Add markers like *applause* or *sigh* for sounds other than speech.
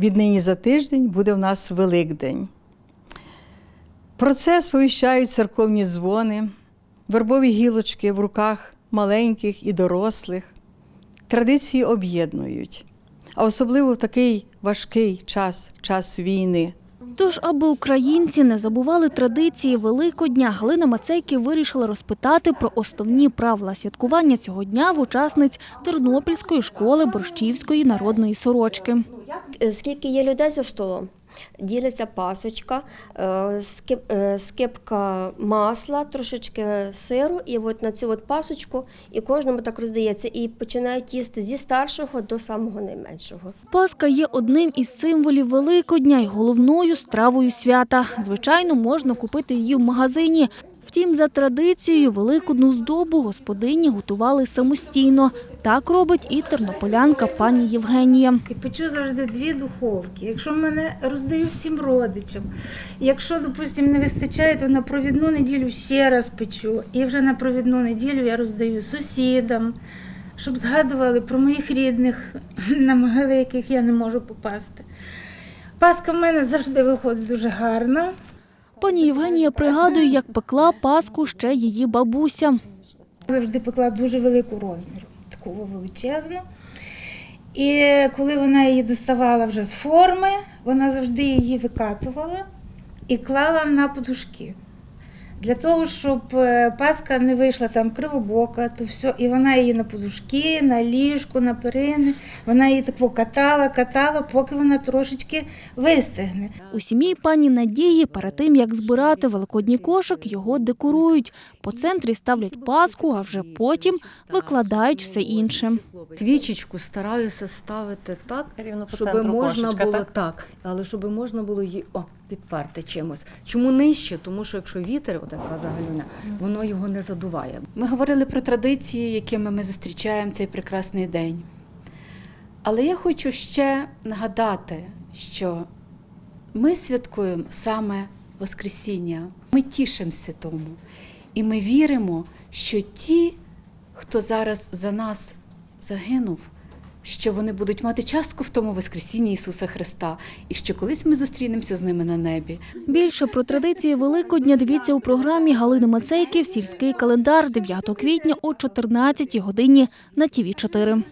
віднині за тиждень буде в нас Великдень. Про це сповіщають церковні дзвони, вербові гілочки в руках маленьких і дорослих. Традиції об'єднують, а особливо в такий важкий час, час війни. Тож, аби українці не забували традиції Великодня, Галина Мацейки вирішила розпитати про основні правила святкування цього дня в учасниць Тернопільської школи борщівської народної сорочки. Е, Скільки є людей за столом? Ділиться пасочка, е, е, скипка масла, трошечки сиру, і от на цю от пасочку, і кожному так роздається. І починають їсти зі старшого до самого найменшого. Паска є одним із символів Великодня і головною стравою свята. Звичайно, можна купити її в магазині. Втім, за традицією, великодну здобу господині готували самостійно. Так робить і тернополянка пані Євгенія. І печу завжди дві духовки. Якщо мене роздаю всім родичам, якщо, допустимо, не вистачає, то на провідну неділю ще раз печу. І вже на провідну неділю я роздаю сусідам, щоб згадували про моїх рідних, *laughs* на могили яких я не можу попасти. Паска в мене завжди виходить дуже гарно. Пані Євгенія пригадує, як пекла паску ще її бабуся. Завжди пекла дуже велику розміру, таку величезну. І коли вона її доставала вже з форми, вона завжди її викатувала і клала на подушки. Для того, щоб е, паска не вийшла там кривобока, то все, і вона її на подушки, на ліжку, на перини, вона її таку катала, катала, поки вона трошечки вистигне. У сім'ї пані Надії перед тим, як збирати великодній кошик, його декорують. По центрі ставлять паску, а вже потім викладають все інше. Свічечку стараюся ставити так, щоб можна було так? так, але щоб можна було її о, підперти чимось. Чому нижче? Тому що якщо вітер, от як воно його не задуває. Ми говорили про традиції, якими ми зустрічаємо цей прекрасний день. Але я хочу ще нагадати, що ми святкуємо саме Воскресіння. Ми тішимося тому. І ми віримо, що ті, хто зараз за нас загинув, що вони будуть мати частку в тому Воскресінні Ісуса Христа, і що колись ми зустрінемося з ними на небі. Більше про традиції Великодня дивіться у програмі Галини Мацейків «Сільський календар» 9 квітня о 14 годині на ТІВІ 4